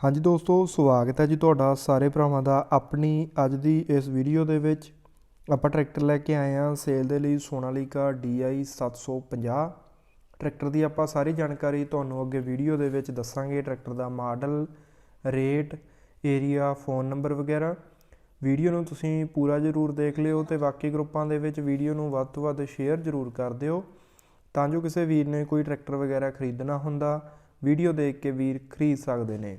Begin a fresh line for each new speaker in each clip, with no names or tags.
ਹਾਂਜੀ ਦੋਸਤੋ, ਸਵਾਗਤ ਹੈ ਜੀ ਤੁਹਾਡਾ ਸਾਰੇ ਭਰਾਵਾਂ ਦਾ ਆਪਣੀ ਅੱਜ ਦੀ ਇਸ ਵੀਡੀਓ ਦੇ ਵਿੱਚ। ਆਪਾਂ ਟਰੈਕਟਰ ਲੈ ਕੇ ਆਏ ਹਾਂ ਸੇਲ ਦੇ ਲਈ ਸੋਨਾਲੀਕਾ DI 750 ਟਰੈਕਟਰ ਦੀ ਆਪਾਂ ਸਾਰੀ ਜਾਣਕਾਰੀ ਤੁਹਾਨੂੰ ਅੱਗੇ ਵੀਡੀਓ ਦੇ ਵਿੱਚ ਦੱਸਾਂਗੇ। ਟਰੈਕਟਰ ਦਾ model, rate area phone number ਵਗੈਰਾ। ਵੀਡੀਓ ਨੂੰ ਤੁਸੀਂ ਪੂਰਾ ਜ਼ਰੂਰ ਦੇਖ ਲਿਓ ਤੇ ਬਾਕੀ ਗਰੁੱਪਾਂ ਦੇ ਵਿੱਚ ਵੀਡੀਓ ਨੂੰ ਵੱਧ ਤੋਂ ਵੱਧ ਸ਼ੇਅਰ ਜ਼ਰੂਰ ਕਰ ਦਿਓ। ਤਾਂ ਜੋ ਕਿਸੇ ਵੀਰ ਨੇ ਕੋਈ ਟਰੈਕਟਰ ਵਗੈਰਾ ਖਰੀਦਣਾ ਹੁੰਦਾ ਵੀਡੀਓ ਦੇਖ ਕੇ ਵੀਰ ਖਰੀਦ ਸਕਦੇ ਨੇ।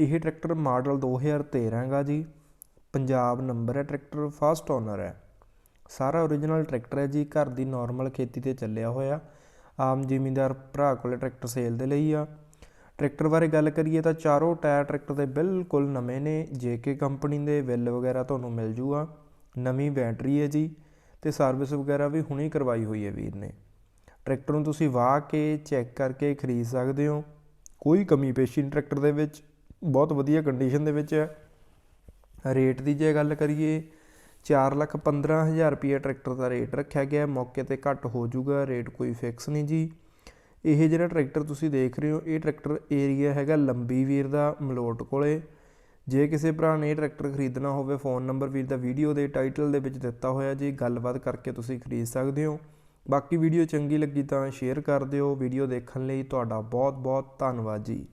ਇਹ ਟਰੈਕਟਰ ਮਾਡਲ 2013 ਹੈਗਾ ਜੀ। ਪੰਜਾਬ ਨੰਬਰ ਹੈ ਟਰੈਕਟਰ ਫਸਟ ਓਨਰ ਹੈ। ਸਾਰਾ ਓਰੀਜਨਲ ਟਰੈਕਟਰ ਹੈ ਜੀ। ਘਰ ਦੀ ਨਾਰਮਲ ਖੇਤੀ ਤੇ ਚੱਲਿਆ ਹੋਇਆ। ਆਮ ਜ਼ਿਮੀਂਦਾਰ ਭਰਾ ਕੋਲੇ ਟਰੈਕਟਰ ਸੇਲ ਦੇ ਲਈ ਆ। ਟਰੈਕਟਰ ਬਾਰੇ ਗੱਲ ਕਰੀਏ ਤਾਂ ਚਾਰੋਂ ਟਾਇਰ ਟਰੈਕਟਰ ਦੇ ਬਿਲਕੁਲ ਨਵੇਂ ਨੇ। ਜੇਕੇ ਕੰਪਨੀ ਦੇ ਵਿੱਲ ਵਗੈਰਾ ਤੁਹਾਨੂੰ ਮਿਲ ਜੂਗਾ। ਨਵੀਂ ਬੈਟਰੀ ਹੈ ਜੀ ਤੇ ਸਰਵਿਸ ਵਗੈਰਾ ਵੀ ਹੁਣੇ ਕਰਵਾਈ ਹੋਈ ਹੈ ਵੀਰ ਨੇ। ਟਰੈਕਟਰ ਨੂੰ ਤੁਸੀਂ ਵਾਹ ਕੇ, ਚੈੱਕ ਕਰਕੇ ਖਰੀਦ ਸਕਦੇ ਹੋ। ਕੋਈ ਕਮੀ ਪੇਸ਼ੀ ਨਹੀਂ ਟਰੈਕਟਰ ਦੇ ਵਿੱਚ। ਬਹੁਤ ਵਧੀਆ ਕੰਡੀਸ਼ਨ ਦੇ ਵਿੱਚ ਹੈ ਰੇਟ ਦੀ ਜੇ ਗੱਲ ਕਰੀਏ 415000 ਰੁਪਏ ਟਰੈਕਟਰ ਦਾ ਰੇਟ ਰੱਖਿਆ ਗਿਆ, ਮੌਕੇ ਤੇ ਘੱਟ ਹੋ ਜਾਊਗਾ ਰੇਟ ਕੋਈ ਫਿਕਸ ਨਹੀਂ ਜੀ। ਇਹ ਜਿਹੜਾ ਟਰੈਕਟਰ ਤੁਸੀਂ ਦੇਖ ਰਹੇ ਹੋ, ਇਹ ਟਰੈਕਟਰ ਏਰੀਆ ਹੈਗਾ ਲੰਬੀ ਵੀਰ ਦਾ, ਮਲੋਟ ਕੋਲੇ। ਜੇ ਕਿਸੇ ਭਰਾ ਨੇ ਇਹ ਟਰੈਕਟਰ ਖਰੀਦਣਾ ਹੋਵੇ ਫੋਨ ਨੰਬਰ ਵੀਰ ਦਾ ਵੀਡੀਓ ਦੇ ਟਾਈਟਲ ਦੇ ਵਿੱਚ ਦਿੱਤਾ ਹੋਇਆ ਜੀ, ਗੱਲਬਾਤ ਕਰਕੇ ਤੁਸੀਂ ਖਰੀਦ ਸਕਦੇ ਹੋ। ਬਾਕੀ ਵੀਡੀਓ ਚੰਗੀ ਲੱਗੀ ਤਾਂ ਸ਼ੇਅਰ ਕਰ ਦਿਓ ਵੀਡੀਓ ਦੇਖਣ ਲਈ ਤੁਹਾਡਾ ਬਹੁਤ ਬਹੁਤ ਧੰਨਵਾਦ ਜੀ।